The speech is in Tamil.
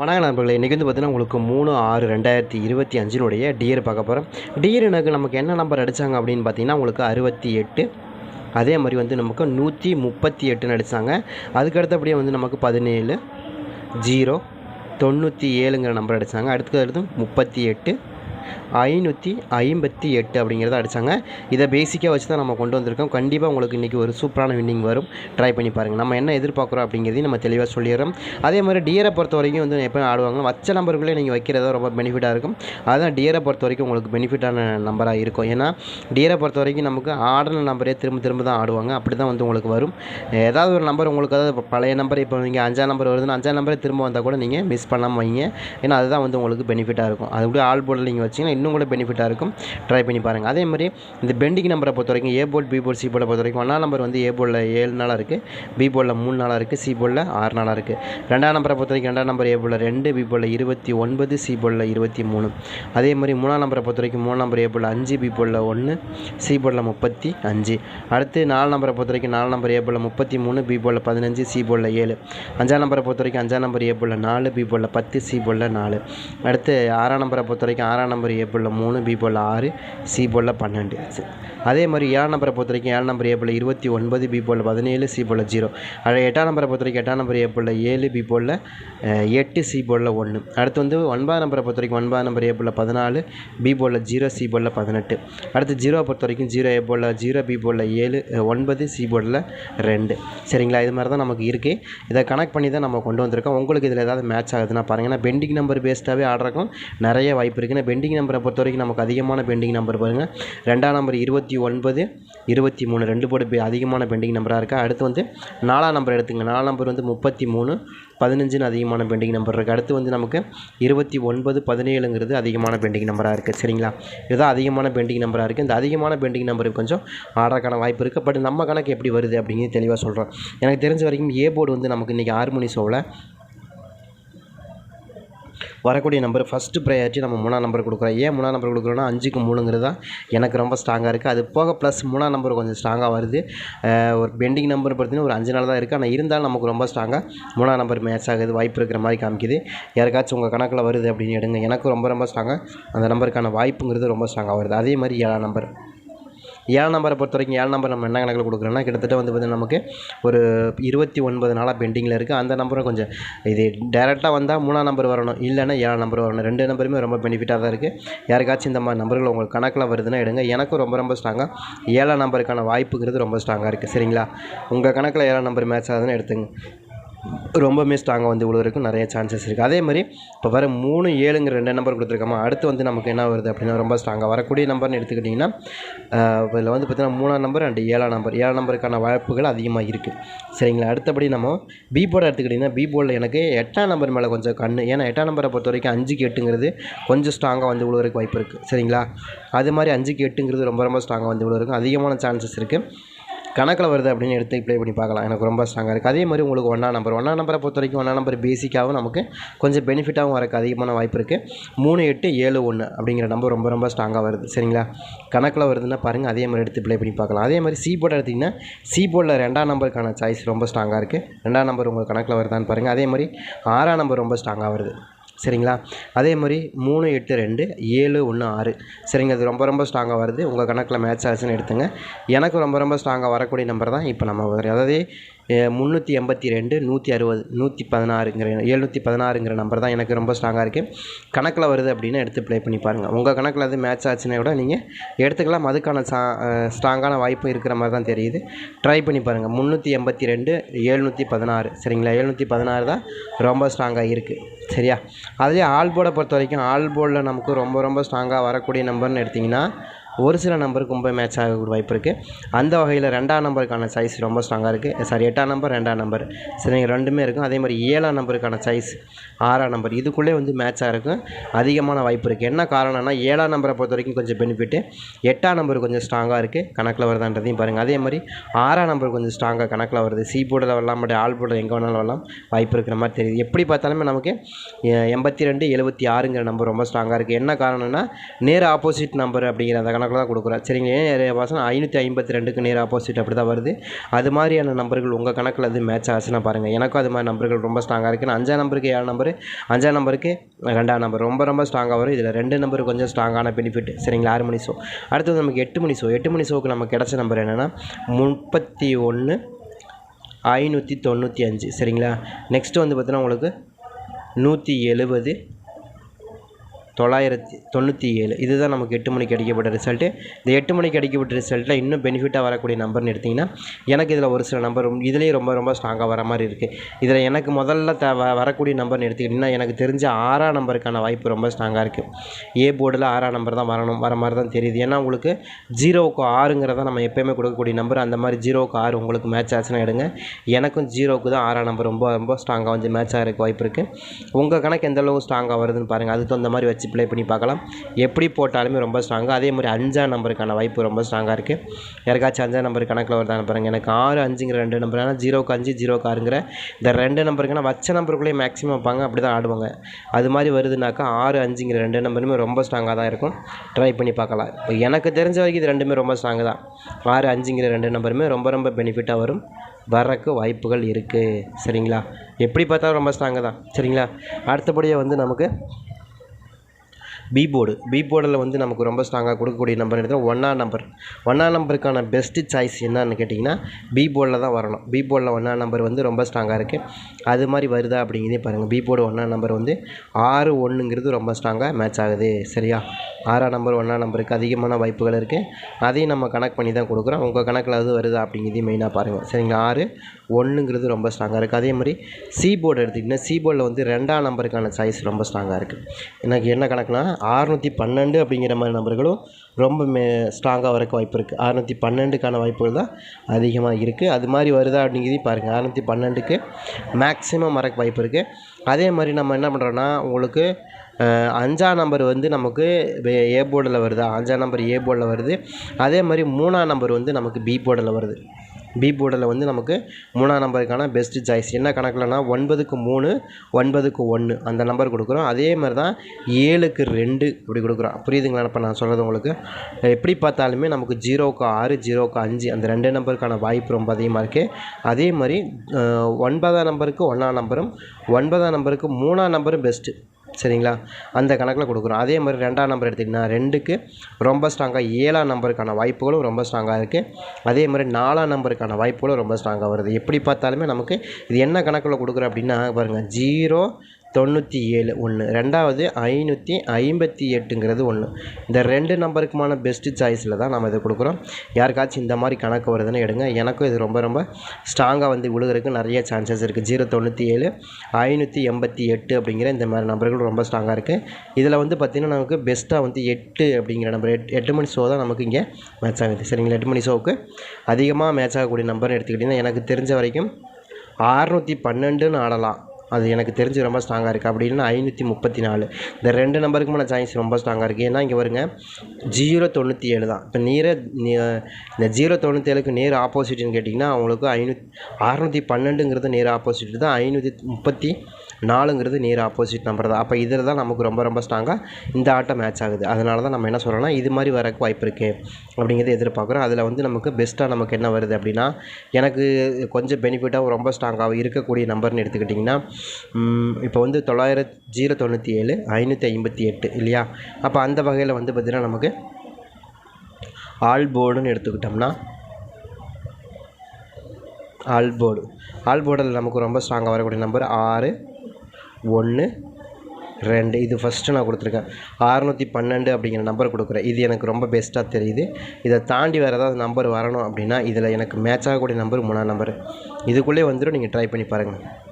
வணக்கம் நண்பர்களே இன்றைக்கி வந்து பார்த்தீங்கன்னா உங்களுக்கு மூணு ஆறு ரெண்டாயிரத்தி இருபத்தி அஞ்சினுடைய டியர் பார்க்க போகிறோம் டியர் எனக்கு நமக்கு என்ன நம்பர் அடித்தாங்க அப்படின்னு பார்த்தீங்கன்னா உங்களுக்கு அறுபத்தி எட்டு. அதே மாதிரி வந்து நமக்கு நூற்றி முப்பத்தி எட்டுன்னு அடித்தாங்க அதுக்கு அடுத்தபடியே வந்து நமக்கு பதினேழு ஜீரோ தொண்ணூற்றி ஏழுங்கிற நம்பர் அடித்தாங்க அடுத்தது அடுத்து முப்பத்தி எட்டு. ஐநூற்றி ஐம்பத்தி எட்டு அப்படிங்கிறத அடித்தாங்க இதை பேசிக்காக வச்சு தான் நம்ம கொண்டு வந்திருக்கோம். கண்டிப்பாக உங்களுக்கு இன்றைக்கி ஒரு சூப்பரான வின்னிங் வரும். ட்ரை பண்ணி பாருங்கள் நம்ம என்ன எதிர்பார்க்குறோம் அப்படிங்கிறதையும் நம்ம தெளிவாக சொல்லிடுறோம். அதே மாதிரி டியரை பொறுத்த வரைக்கும் வந்து எப்போ ஆடுவாங்க வச்ச நம்பருக்குள்ளே நீங்கள் வைக்கிறதா ரொம்ப பெனிஃபிட்டாக இருக்கும். அதுதான் டியரை பொறுத்த வரைக்கும் உங்களுக்கு பெனிஃபிட்டான நம்பராக இருக்கும். ஏன்னா டியரை பொறுத்த வரைக்கும் நமக்கு ஆடின நம்பரே திரும்ப திரும்ப தான் ஆடுவாங்க. அப்படி தான் வந்து உங்களுக்கு வரும். ஏதாவது ஒரு நம்பர் உங்களுக்கு அதாவது பழைய நம்பர் இப்போ நீங்கள் அஞ்சாம் நம்பர் வருதுன்னா அஞ்சாம் நம்பரே திரும்ப வந்தால் கூட நீங்கள் மிஸ் பண்ணாமல் வைங்க. ஏன்னா அதுதான் வந்து உங்களுக்கு பெனிஃபிட்டாக இருக்கும். அது கூட ஆல் போர்டில் நீங்கள் வச்சு வச்சிங்கன்னா இன்னும் கூட பெனிஃபிட்டாக இருக்கும். ட்ரை பண்ணி பாருங்கள் அதே மாதிரி இந்த பெண்டிங் நம்பரை பொறுத்த வரைக்கும் ஏ போர்ட் பி போல் சி போர்டை பொறுத்த வரைக்கும் ஒன்றாம் நம்பர் வந்து ஏ போலில் ஏழு நாளாக இருக்குது பி போலில் மூணு நாளாக இருக்குது சி போலில் ஆறு நாளாக இருக்குது ரெண்டாம் நம்பரை பொறுத்த வரைக்கும் ரெண்டாம் நம்பர் ஏ போலில் ரெண்டு பி போலில் இருபத்தி ஒன்பது சி போலில் இருபத்தி மூணு. அதே மாதிரி மூணாம் நம்பரை பொறுத்த வரைக்கும் மூணாம் நம்பர் ஏ போலில் அஞ்சு பி போலில் ஒன்று சி போலில் முப்பத்தி அஞ்சு. அடுத்து நாலு நம்பரை பொறுத்த வரைக்கும் நாலு நம்பர் ஏ போலில் முப்பத்தி மூணு பி போலில் பதினஞ்சு சி போலில் ஏழு. அஞ்சாம் நம்பரை பொறுத்த வரைக்கும் அஞ்சாம் நம்பர் ஏ போலில் நாலு பி போலில் பத்து சி போலில் நாலு. அடுத்து ஆறாம் நம்பரை பொறுத்த வரைக்கும் ஆறாம் நம்பர் ஏ போர்டில் மூணு பி போர்டில் ஆறு சி போலில் பன்னெண்டு. அதே மாதிரி ஏழாம் நம்பரை பொறுத்த வரைக்கும் ஏழு நம்பர் ஏ இருபத்தி ஒன்பது பி போர்டில் பதினேழு சி போர்டில் ஜீரோ. அது எட்டாம் நம்பரை பொறுத்த வரைக்கும் எட்டாம் நம்பர் ஏ ஏழு பி போலில் எட்டு சி போலில் ஒன்று. அடுத்து வந்து ஒன்பதாம் நம்பரை பொறுத்த வரைக்கும் ஒன்பதாம் நம்பர் ஏ பதினாலு பி போலில் ஜீரோ சி போலில் பதினெட்டு. அடுத்து ஜீரோவை பொறுத்த வரைக்கும் ஜீரோ ஏ ஜீரோ பி போலில் ஏழு ஒன்பது சி போலில் ரெண்டு. சரிங்களா? இது மாதிரி தான் நமக்கு இருக்குது இதை கனெக்ட் பண்ணி தான் நம்ம கொண்டு வந்திருக்கோம். உங்களுக்கு இதில் ஏதாவது மேட்ச் ஆகுதுன்னா பாருங்கன்னா பெண்டிங் நம்பர் பேஸ்டாகவே ஆடுறக்கும் நிறைய வாய்ப்பு இருக்குது பெண்டிங் நம்பரை பொறுத்த வரைக்கும் நமக்கு அதிகமான பெண்டிங் நம்பர் பாருங்கள் ரெண்டாம் நம்பர் இருபத்தி ஒன்பது இருபத்தி மூணு ரெண்டு போர்டு பெ- அதிகமான பெண்டிங் நம்பராக இருக்குது அடுத்து வந்து நாலாம் நம்பர் எடுத்துங்க. நாலாம் நம்பர் வந்து முப்பத்தி மூணு பதினஞ்சுன்னு அதிகமான பெண்டிங் நம்பர் இருக்குது அடுத்து வந்து நமக்கு இருபத்தி ஒன்பது பதினேழுங்கிறது அதிகமான பெண்டிங் நம்பராக இருக்குது சரிங்களா? இதுதான் அதிகமான பெண்டிங் நம்பராக இருக்குது இந்த அதிகமான பெண்டிங் நம்பர் கொஞ்சம் ஆடுறதுக்கான வாய்ப்பு இருக்குது பட் நம்ம கணக்கு எப்படி வருது அப்படிங்கிறது தெளிவாக சொல்கிறோம் எனக்கு தெரிஞ்ச வரைக்கும் ஏ போர்டு வந்து நமக்கு இன்றைக்கி ஆறு மணி ஷோவில் வரக்கூடிய நம்பர் ஃபஸ்ட்டு ப்ரையாரிட்டி நம்ம மூணாம் நம்பர் கொடுக்குறோம். ஏன் மூணாம் நம்பர் கொடுக்குறோன்னா அஞ்சுக்கு மூணுங்கிறது தான் எனக்கு ரொம்ப ஸ்ட்ராங்காக இருக்குது அது போக ப்ளஸ் மூணாம் நம்பர் கொஞ்சம் ஸ்ட்ராங்காக வருது. ஒரு பெண்டிங் நம்பர் பார்த்தீங்கன்னா ஒரு அஞ்சு நாள் தான் இருக்குது ஆனால் இருந்தாலும் நமக்கு ரொம்ப ஸ்ட்ராங்காக மூணாம் நம்பர் மேட்ச் ஆகுது. வாய்ப்பு இருக்கிற மாதிரி காமிக்குது. யாருக்காச்சும் உங்கள் கணக்கில் வருது அப்படின்னு எடுங்க. எனக்கு ரொம்ப ரொம்ப ஸ்ட்ராங்காக அந்த நம்பருக்கான வாய்ப்புங்கிறது ரொம்ப ஸ்ட்ராங்காக வருது. அதே மாதிரி ஏழாம் நம்பர் ஏழு நம்பரை பொறுத்த வரைக்கும் ஏழு நம்பர் நம்ம என்ன கணக்கில் கொடுக்குறோன்னா கிட்டத்தட்ட வந்து பார்த்திங்கன்னா நமக்கு ஒரு இருபத்தி ஒன்பது நாளாக பெண்டிங்கில் இருக்குது அந்த நம்பரும் கொஞ்சம் இது டேரெக்டாக வந்தால் மூணாம் நம்பர் வரணும். இல்லைன்னா ஏழாம் நம்பர் வரணும். ரெண்டு நம்பருமே ரொம்ப பெனிஃபிட்டாக தான் இருக்குது யாருக்காச்சும் இந்த மாதிரி நம்பர்கள் உங்களுக்கு கணக்கில் வருதுன்னா எடுங்க. எனக்கும் ரொம்ப ரொம்ப ஸ்ட்ராங்காக ஏழாம் நம்பருக்கான வாய்ப்புங்கிறது ரொம்ப ஸ்ட்ராங்காக இருக்குது சரிங்களா? உங்கள் கணக்கில் ஏழாம் நம்பர் மேட்ச் ஆகுதுன்னு எடுத்துங்க. ரொம்பவுமே ஸ்ட்ராங்காக வந்து விழுவதற்கு நிறைய சான்சஸ் இருக்குது அதே மாதிரி இப்போ வர மூணு ஏழுங்கிற ரெண்டு நம்பர் கொடுத்துருக்கோமா அடுத்து வந்து நமக்கு என்ன வருது அப்படின்னா ரொம்ப ஸ்ட்ராங்காக வரக்கூடிய நம்பர்னு எடுத்துக்கிட்டிங்கன்னா இதில் வந்து பார்த்திங்கன்னா மூணாம் நம்பர் அண்ட் ஏழாம் நம்பர் ஏழாம் நம்பருக்கான வாய்ப்புகள் அதிகமாக இருக்குது சரிங்களா? அடுத்தபடி நம்ம பி போர்டை எடுத்துக்கிட்டிங்கன்னா பி போர்டில் எனக்கு எட்டாம் நம்பர் மேலே கொஞ்சம் கண் ஏன்னா எட்டாம் நம்பரை பொறுத்த வரைக்கும் அஞ்சுக்கு எட்டுங்கிறது கொஞ்சம் ஸ்ட்ராங்காக வந்து விழுவதற்கு வாய்ப்பு இருக்குது சரிங்களா? அது மாதிரி அஞ்சுக்கு எட்டுங்கிறது ரொம்ப ரொம்ப ஸ்ட்ராங்காக வந்து விழுவதற்கு அதிகமான சான்சஸ் இருக்குது கணக்கில் வருது அப்படின்னு எடுத்து ப்ளே பண்ணி பார்க்கலாம். எனக்கு ரொம்ப ஸ்ட்ராங்காக இருக்குது அதே மாதிரி உங்களுக்கு ஒன்றா நம்பர் ஒன்றா நம்பரை பொறுத்த வரைக்கும் ஒன்றா நம்பர் பேசிக்காகவும் நமக்கு கொஞ்சம் பெனிஃபிட்டாகவும் வரக்கு அதிகமான வாய்ப்பு இருக்குது மூணு எட்டு ஏழு ஒன்று அப்படிங்கிற நம்பர் ரொம்ப ரொம்ப ஸ்ட்ராங்காக வருது. சரிங்களா? கணக்கில் வருதுன்னா பாருங்கள் அதே மாதிரி எடுத்து ப்ளே பண்ணி பார்க்கலாம். அதே மாதிரி சி போர்டு எடுத்திங்கன்னா சி போர்டில் ரெண்டாம் நம்பருக்கான சாய்ஸ் ரொம்ப ஸ்ட்ராங்காக இருக்குது ரெண்டாம் நம்பர் உங்களுக்கு கணக்கில் வருதான்னு பாருங்கள் அதே மாதிரி ஆறாம் நம்பர் ரொம்ப ஸ்ட்ராங்காக வருது. சரிங்களா? அதே மாதிரி மூணு எட்டு ரெண்டு ஏழு ஒன்று ஆறு. சரிங்க அது ரொம்ப ரொம்ப ஸ்ட்ராங்காக வருது. உங்கள் கணக்கில் மேட்ச் ஆச்சுன்னு எடுத்துங்க. எனக்கு ரொம்ப ரொம்ப ஸ்ட்ராங்காக வரக்கூடிய நம்பர் தான் இப்போ நம்ம அதாவது முந்நூற்றி எண்பத்தி ரெண்டு நூற்றி அறுபது நூற்றி பதினாறுங்கிற எழுநூற்றி பதினாறுங்கிற நம்பர் தான் எனக்கு ரொம்ப ஸ்ட்ராங்காக இருக்குது கணக்கில் வருது அப்படின்னு எடுத்து ப்ளே பண்ணி பாருங்கள் உங்கள் கணக்கில் அது மேட்ச் ஆச்சுன்னா கூட நீங்கள் எடுத்துக்கலாம். அதுக்கான சா ஸ்ட்ராங்கான வாய்ப்பும் இருக்கிற மாதிரி தான் தெரியுது. ட்ரை பண்ணி பாருங்கள் முந்நூற்றி எண்பத்தி ரெண்டு எழுநூற்றி பதினாறு. சரிங்களா? எழுநூற்றி பதினாறு தான் ரொம்ப ஸ்ட்ராங்காக இருக்குது சரியா? அதுலேயே ஆல்போர்டை பொறுத்த வரைக்கும் ஆல்போர்டில் நமக்கு ரொம்ப ரொம்ப ஸ்ட்ராங்காக வரக்கூடிய நம்பர்னு எடுத்திங்கன்னா ஒரு சில நம்பருக்கு ரொம்ப மேட்ச் ஆகக்கூடிய வாய்ப்பு இருக்குது அந்த வகையில் ரெண்டாம் நம்பருக்கான சைஸ் ரொம்ப ஸ்ட்ராங்காக இருக்குது சாரி எட்டாம் நம்பர் ரெண்டாம் நம்பர் சரிங்க ரெண்டுமே இருக்கும். அதே மாதிரி ஏழாம் நம்பருக்கான சைஸ் ஆறாம் நம்பர் இதுக்குள்ளே வந்து மேட்சாக இருக்கும். அதிகமான வாய்ப்பு இருக்குது என்ன காரணம்னா ஏழாம் நம்பரை பொறுத்த வரைக்கும் கொஞ்சம் பெனிஃபிட்டு எட்டாம் நம்பர் கொஞ்சம் ஸ்ட்ராங்காக இருக்குது கணக்கில் வருதான்றதையும் பாருங்கள் அதே மாதிரி ஆறாம் நம்பர் கொஞ்சம் ஸ்ட்ராங்காக கணக்கில் வருது. சி போர்டில் வரலாம் பட் ஆல் போர்டில் எங்கே வேணாலும் வரலாம். வாய்ப்பு இருக்கிற மாதிரி தெரியுது. எப்படி பார்த்தாலுமே நமக்கு எண்பத்தி ரெண்டு எழுபத்தி ஆறுங்கிற நம்பர் ரொம்ப ஸ்ட்ராங்காக இருக்குது என்ன காரணம்னா நேர் ஆப்போசிட் நம்பர் அப்படிங்கிற அந்த கணக்கு கணக்கில் தான் கொடுக்குறேன். சரிங்க ஏன் நிறைய பசங்க ஐநூற்றி ஐம்பத்தி ரெண்டுக்கு நேர் ஆப்போசிட் அப்படி தான் வருது. அது மாதிரியான நம்பர்கள் உங்கள் கணக்கில் அது மேட்ச் ஆச்சுன்னா பாருங்கள் எனக்கும் அது மாதிரி நம்பர்கள் ரொம்ப ஸ்ட்ராங்காக இருக்குது நான் அஞ்சாம் நம்பருக்கு ஏழு நம்பரு அஞ்சாம் நம்பருக்கு ரெண்டாம் நம்பர். ரொம்ப ரொம்ப ஸ்ட்ராங்காக வரும். இதில் ரெண்டு நம்பர் கொஞ்சம் ஸ்ட்ராங்கான பெனிஃபிட் சரிங்களா ஆறு மணி ஷோ அடுத்தது நமக்கு எட்டு மணி ஷோ எட்டு மணி ஷோக்கு நமக்கு கிடச்ச நம்பர் என்னென்னா முப்பத்தி ஒன்று ஐநூற்றி தொண்ணூற்றி அஞ்சு. சரிங்களா? நெக்ஸ்ட்டு வந்து பார்த்தீங்கன்னா உங்களுக்கு நூற்றி எழுபது தொள்ளாயிரத்தி தொண்ணூற்றி ஏழு இதுதான் நமக்கு எட்டு மணிக்கு அடிக்கப்பட்ட ரிசல்ட்டு இந்த எட்டு மணிக்கு அடிக்கப்பட்ட ரிசல்ட்டில் இன்னும் பெனிஃபிட்டாக வரக்கூடிய நம்பர்னு எடுத்திங்கன்னா எனக்கு இதில் ஒரு சில நம்பர் இதுலேயே ரொம்ப ரொம்ப ஸ்ட்ராங்காக வர மாதிரி இருக்குது இதில் எனக்கு முதல்ல த வ வரக்கூடிய நம்பர்னு எடுத்துக்கிட்டிங்கன்னா எனக்கு தெரிஞ்ச ஆறாம் நம்பருக்கான வாய்ப்பு ரொம்ப ஸ்ட்ராங்காக இருக்குது ஏ போர்டில் ஆறாம் நம்பர் தான் வரணும் வர மாதிரி தான் தெரியுது. ஏன்னா உங்களுக்கு ஜீரோவுக்கு ஆறுங்கிறத நம்ம எப்போயுமே கொடுக்கக்கூடிய நம்பர் அந்த மாதிரி ஜீரோவுக்கு ஆறு உங்களுக்கு மேட்ச் ஆச்சுன்னா எடுங்க. எனக்கும் ஜீரோவுக்கு தான் ஆறாம் நம்பர் ரொம்ப ரொம்ப ஸ்ட்ராங்காக வந்து மேட்ச் ஆகிறதுக்கு வாய்ப்பு இருக்குது உங்கள் கணக்கு எந்த ஸ்ட்ராங்காக வருதுன்னு பாருங்கள் அதுக்கு தகுந்த மாதிரி வச்சு ப்ளே பண்ணி பார்க்கலாம். எப்படி போட்டாலுமே ரொம்ப ஸ்ட்ராங்காக அதே மாதிரி அஞ்சாம் நம்பருக்கான வாய்ப்பு ரொம்ப ஸ்ட்ராங்காக இருக்குது யாருக்காச்சும் அஞ்சாம் நம்பர் கணக்கில் வருதான்னு பாருங்கள் எனக்கு ஆறு அஞ்சுங்கிற ரெண்டு நம்பர் ஆனால் ஜீரோக்கு அஞ்சு ஜீரோக்கு ஆறுங்கிற இந்த ரெண்டு நம்பருக்குன்னா வச்ச நம்பருக்குள்ளேயே மேக்ஸிமம் வைப்பாங்க. அப்படி தான் ஆடுவாங்க. அது மாதிரி வருதுனாக்கா ஆறு அஞ்சுங்கிற ரெண்டு நம்பருமே ரொம்ப ஸ்ட்ராங்காக தான் இருக்கும். ட்ரை பண்ணி பார்க்கலாம். இப்போ எனக்கு தெரிஞ்ச வரைக்கும் இது ரெண்டுமே ரொம்ப ஸ்ட்ராங்கு தான். ஆறு அஞ்சுங்கிற ரெண்டு நம்பருமே ரொம்ப ரொம்ப பெனிஃபிட்டாக வரும். வரக்கு வாய்ப்புகள் இருக்குது சரிங்களா? எப்படி பார்த்தாலும் ரொம்ப ஸ்ட்ராங்கு தான். சரிங்களா? அடுத்தபடியாக வந்து நமக்கு பி போர்டு பி போர்டில் வந்து நமக்கு ரொம்ப ஸ்ட்ராங்காக கொடுக்கக்கூடிய நம்பர் எடுத்தால் ஒன்றாம் நம்பர் ஒன்றாம் நம்பருக்கான பெஸ்ட்டு சாய்ஸ் என்னன்னு கேட்டிங்கன்னா பி போர்டில் தான் வரணும். பி போர்டில் ஒன்றாம் நம்பர் வந்து ரொம்ப ஸ்ட்ராங்காக இருக்குது அது மாதிரி வருதா அப்படிங்கிறதே பாருங்கள் பி போர்டு ஒன்றாம் நம்பர் வந்து ஆறு ஒன்றுங்கிறது ரொம்ப ஸ்ட்ராங்காக மேட்ச் ஆகுது. சரியா? ஆறாம் நம்பர் ஒன்றாம் நம்பருக்கு அதிகமான வாய்ப்புகள் இருக்குது அதையும் நம்ம கணக்கு பண்ணி தான் கொடுக்குறோம். உங்கள் கணக்கில் அது வருதா அப்படிங்கிறதையும் மெயினாக பாருங்கள் சரிங்களா? ஆறு ஒன்றுங்கிறது ரொம்ப ஸ்ட்ராங்காக இருக்குது அதே மாதிரி சி போர்டு எடுத்திங்கன்னா சி போர்டில் வந்து ரெண்டாம் நம்பருக்கான சாய்ஸ் ரொம்ப ஸ்ட்ராங்காக இருக்குது எனக்கு என்ன கணக்குனா அறுநூற்றி பன்னெண்டு அப்படிங்கிற மாதிரி நம்பர்களும் ரொம்ப மே ஸ்ட்ராங்காக வரக்கு வாய்ப்பு இருக்குது அறுநூற்றி பன்னெண்டுக்கான வாய்ப்புகள் தான் அதிகமாக இருக்குது அது மாதிரி வருதா அப்படிங்கிறதையும் பாருங்கள் அறுநூற்றி பன்னெண்டுக்கு மேக்ஸிமம் வரக்கு வாய்ப்பு இருக்குது அதே மாதிரி நம்ம என்ன பண்ணுறோன்னா உங்களுக்கு அஞ்சாம் நம்பர் வந்து நமக்கு ஏ போர்டில் வருதா. அஞ்சாம் நம்பர் ஏ போர்டில் வருது. அதே மாதிரி மூணாம் நம்பர் வந்து நமக்கு பி போர்டில் வருது. பி போர்டில் வந்து நமக்கு மூணாம் நம்பருக்கான பெஸ்ட்டு சாய்ஸ் என்ன கணக்கில்னா ஒன்பதுக்கு மூணு ஒன்பதுக்கு ஒன்று அந்த நம்பர் கொடுக்குறோம். அதே மாதிரி தான் ஏழுக்கு ரெண்டு இப்படி கொடுக்குறோம். புரியுதுங்களா? இப்போ நான் சொல்கிறது உங்களுக்கு. எப்படி பார்த்தாலுமே நமக்கு ஜீரோக்கு ஆறு ஜீரோக்கு அஞ்சு அந்த ரெண்டு நம்பருக்கான வாய்ப்பு ரொம்ப அதிகமாக இருக்குது அதே மாதிரி ஒன்பதாம் நம்பருக்கு ஒன்றாம் நம்பரும் ஒன்பதாம் நம்பருக்கு மூணாம் நம்பரும் பெஸ்ட்டு சரிங்களா? அந்த கணக்கில் கொடுக்குறோம். அதே மாதிரி ரெண்டாம் நம்பர் எடுத்திங்கன்னா ரெண்டுக்கு ரொம்ப ஸ்ட்ராங்காக ஏழாம் நம்பருக்கான வாய்ப்புகளும் ரொம்ப ஸ்ட்ராங்காக இருக்குது அதே மாதிரி நாலாம் நம்பருக்கான வாய்ப்புகளும் ரொம்ப ஸ்ட்ராங்காக வருது. எப்படி பார்த்தாலுமே நமக்கு இது என்ன கணக்கில் கொடுக்குறோம் அப்படின்னா பாருங்கள் ஜீரோ தொண்ணூற்றி ஏழு ஒன்று. ரெண்டாவது ஐநூற்றி ஐம்பத்தி எட்டுங்கிறது ஒன்று. இந்த ரெண்டு நம்பருக்குமான பெஸ்ட்டு சாய்ஸில் தான் நம்ம இதை கொடுக்குறோம். யாருக்காச்சும் இந்த மாதிரி கணக்கு வருதுன்னு எடுங்க. எனக்கும் இது ரொம்ப ரொம்ப ஸ்ட்ராங்காக வந்து விழுகிறதுக்கு நிறைய சான்சஸ் இருக்குது ஜீரோ தொண்ணூற்றி ஏழு ஐநூற்றி எண்பத்தி எட்டு அப்படிங்கிற இந்த மாதிரி நம்பர்கள் ரொம்ப ஸ்ட்ராங்காக இருக்குது இதில் வந்து பார்த்திங்கன்னா நமக்கு பெஸ்ட்டாக வந்து எட்டு அப்படிங்கிற நம்பர் எட் எட்டு மணி ஷோ தான் நமக்கு இங்கே மேட்ச் ஆகுது. சரிங்களா? எட்டு மணி ஷோவுக்கு அதிகமாக மேட்ச் ஆகக்கூடிய நம்பர்னு எடுத்துக்கிட்டிங்கன்னா எனக்கு தெரிஞ்ச வரைக்கும் ஆறுநூற்றி பன்னெண்டுன்னு ஆடலாம். அது எனக்கு தெரிஞ்சு ரொம்ப ஸ்ட்ராங்காக இருக்குது அப்படி இல்லைன்னா ஐநூற்றி முப்பத்தி நாலு இந்த ரெண்டு நம்பருக்குமான சாய்ஸ் ரொம்ப ஸ்ட்ராங்காக இருக்குது ஏன்னா இங்கே வருங்க ஜீரோ தொண்ணூற்றி ஏழு தான். இப்போ நீர இந்த ஜீரோ தொண்ணூற்றி ஏழுக்கு நேர் ஆப்போசிட்னு கேட்டிங்கன்னா அவங்களுக்கு ஐநூத் அறநூற்றி பன்னெண்டுங்கிறது நேர் ஆப்போசிட் தான். ஐநூற்றி முப்பத்தி நாலுங்கிறது நேர் ஆப்போசிட் நம்பர் தான். அப்போ இதில் தான் நமக்கு ரொம்ப ரொம்ப ஸ்ட்ராங்காக இந்த ஆட்டம் மேட்ச் ஆகுது. அதனால தான் நம்ம என்ன சொல்கிறோம்னா இது மாதிரி வரக்கு வாய்ப்பு இருக்குது அப்படிங்கிறத எதிர்பார்க்குறோம். அதில் வந்து நமக்கு பெஸ்ட்டாக நமக்கு என்ன வருது அப்படின்னா எனக்கு கொஞ்சம் பெனிஃபிட்டாக ரொம்ப ஸ்ட்ராங்காக இருக்கக்கூடிய நம்பர்னு எடுத்துக்கிட்டிங்கன்னா இப்போ வந்து தொள்ளாயிரத்தி ஜீரோ தொண்ணூற்றி ஏழு ஐநூற்றி ஐம்பத்தி எட்டு இல்லையா? அப்போ அந்த வகையில் வந்து பார்த்திங்கன்னா நமக்கு ஆல் போர்டுன்னு எடுத்துக்கிட்டோம்னா ஆல் போர்டு ஆல் போர்டில் நமக்கு ரொம்ப ஸ்ட்ராங்காக வரக்கூடிய நம்பர் ஆறு ஒன்று ரெண்டு. இது ஃபஸ்ட்டு நான் கொடுத்துருக்கேன். அறநூற்றி பன்னெண்டு அப்படிங்கிற நம்பர் கொடுக்குறேன். இது எனக்கு ரொம்ப பெஸ்ட்டாக தெரியுது. இதை தாண்டி வேறு ஏதாவது நம்பர் வரணும் அப்படின்னா இதில் எனக்கு மேட்ச் ஆகக்கூடிய நம்பர் மூணாம் நம்பர் இதுக்குள்ளே வந்துடும் நீங்கள் ட்ரை பண்ணி பாருங்கள்